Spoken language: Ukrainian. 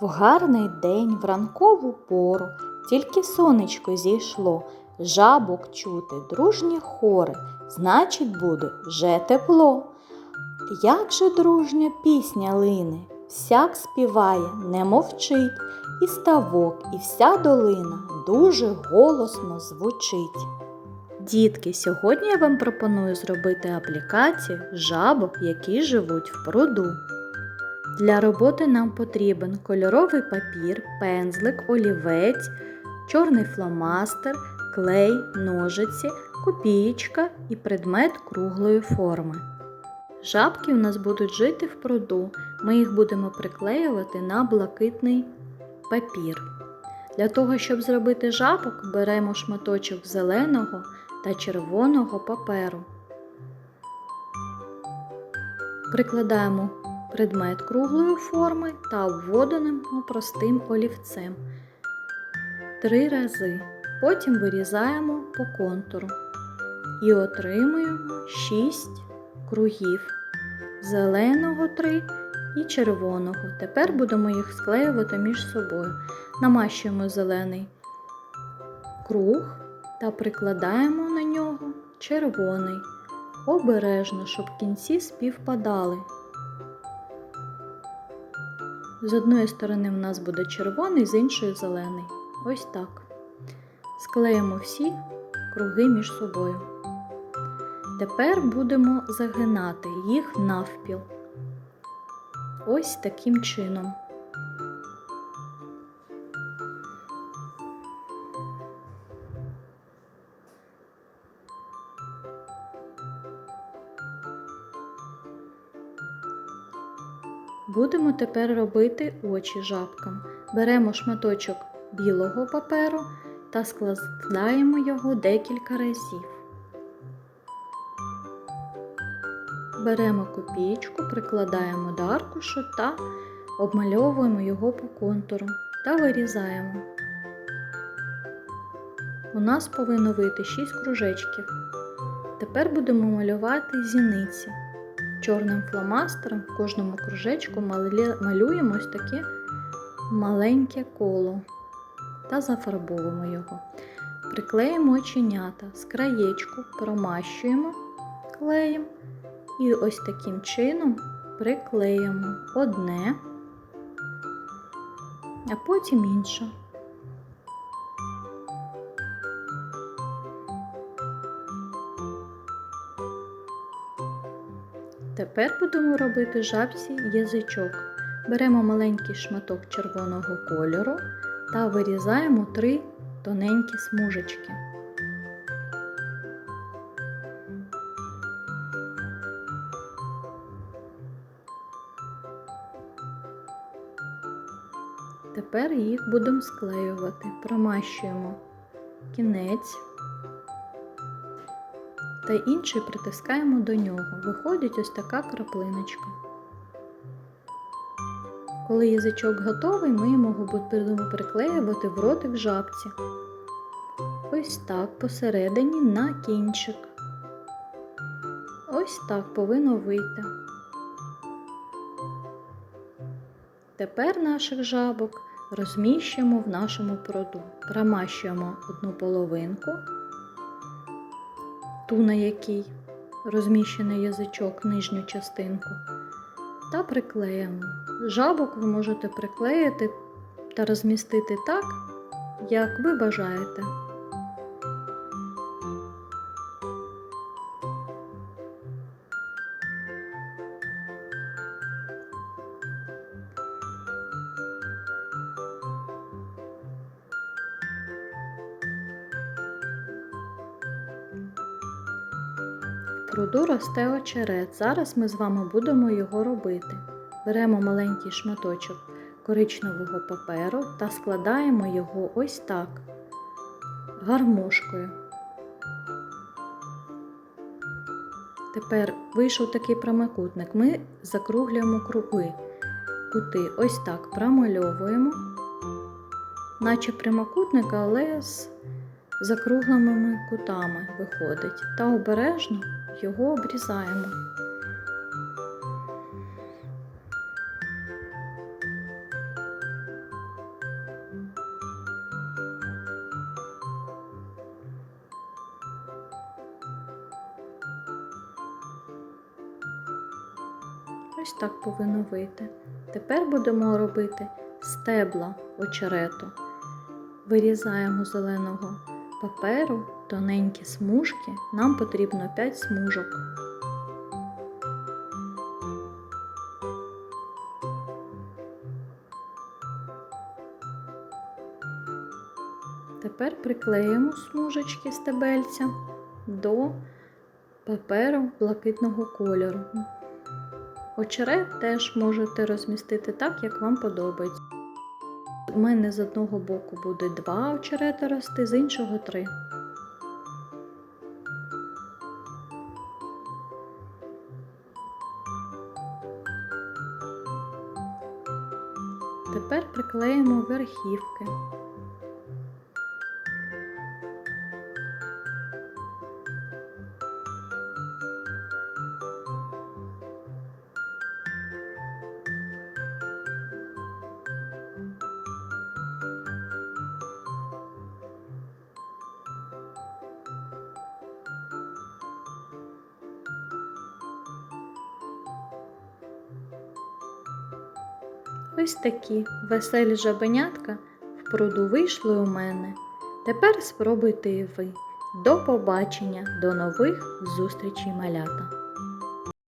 В гарний день, в ранкову пору, тільки сонечко зійшло, жабок чути, дружні хори, значить буде вже тепло. Як же дружня пісня лине, всяк співає, не мовчить, і ставок, і вся долина дуже голосно звучить. Дітки, сьогодні я вам пропоную зробити аплікацію жабок, які живуть в пруду. Для роботи нам потрібен кольоровий папір, пензлик, олівець, чорний фломастер, клей, ножиці, копієчка і предмет круглої форми. Жабки у нас будуть жити в пруду. Ми їх будемо приклеювати на блакитний папір. Для того, щоб зробити жабок, беремо шматочок зеленого та червоного паперу. Прикладаємо предмет круглої форми та обводимо простим олівцем три рази. Потім вирізаємо по контуру і отримуємо 6 кругів зеленого 3 і червоного. Тепер будемо їх склеювати між собою. Намащуємо зелений круг та прикладаємо на нього червоний. Обережно, щоб кінці співпадали. З одної сторони в нас буде червоний, з іншої зелений. Ось так. Склеїмо всі круги між собою. Тепер будемо загинати їх навпіл. Ось таким чином. Будемо тепер робити очі жабкам. Беремо шматочок білого паперу та складаємо його декілька разів. Беремо копійку, прикладаємо до аркушу та обмальовуємо його по контуру та вирізаємо. У нас повинно вийти 6 кружечків. Тепер будемо малювати зіниці. Чорним фломастером в кожному кружечку малюємо ось таке маленьке коло та зафарбовуємо його. Приклеїмо оченята з краєчку, промащуємо клеєм і ось таким чином приклеїмо одне, а потім інше. Тепер будемо робити жабці язичок. Беремо маленький шматок червоного кольору та вирізаємо три тоненькі смужечки. Тепер їх будемо склеювати. Промащуємо кінець та інший притискаємо до нього. Виходить ось така краплиночка. Коли язичок готовий, ми його приклеювати в ротик жабці. Ось так посередині на кінчик. Ось так повинно вийти. Тепер наших жабок розміщуємо в нашому пруду. Промащуємо одну половинку, ту, на якій розміщений язичок нижню частинку, та приклеїмо. Жабок ви можете приклеїти та розмістити так, як ви бажаєте. Пруду росте очерет. Зараз ми з вами будемо його робити. Беремо маленький шматочок коричневого паперу та складаємо його ось так, гармошкою. Тепер вийшов такий прямокутник. Ми закруглюємо круги. Кути ось так промальовуємо, наче прямокутник, але з закругленими кутами виходить. Та обережно його обрізаємо. Ось так повинно вийти. Тепер будемо робити стебла очерету. Вирізаємо зеленого паперу тоненькі смужки. Нам потрібно 5 смужок. Тепер приклеїмо смужечки стебельця до паперу блакитного кольору. Очерет теж можете розмістити так, як вам подобається. У мене з одного боку буде два очерети рости, з іншого три. Тепер приклеїмо верхівки. Ось такі веселі жабенятка в пруду вийшли у мене. Тепер спробуйте і ви. До побачення, до нових зустрічей малята!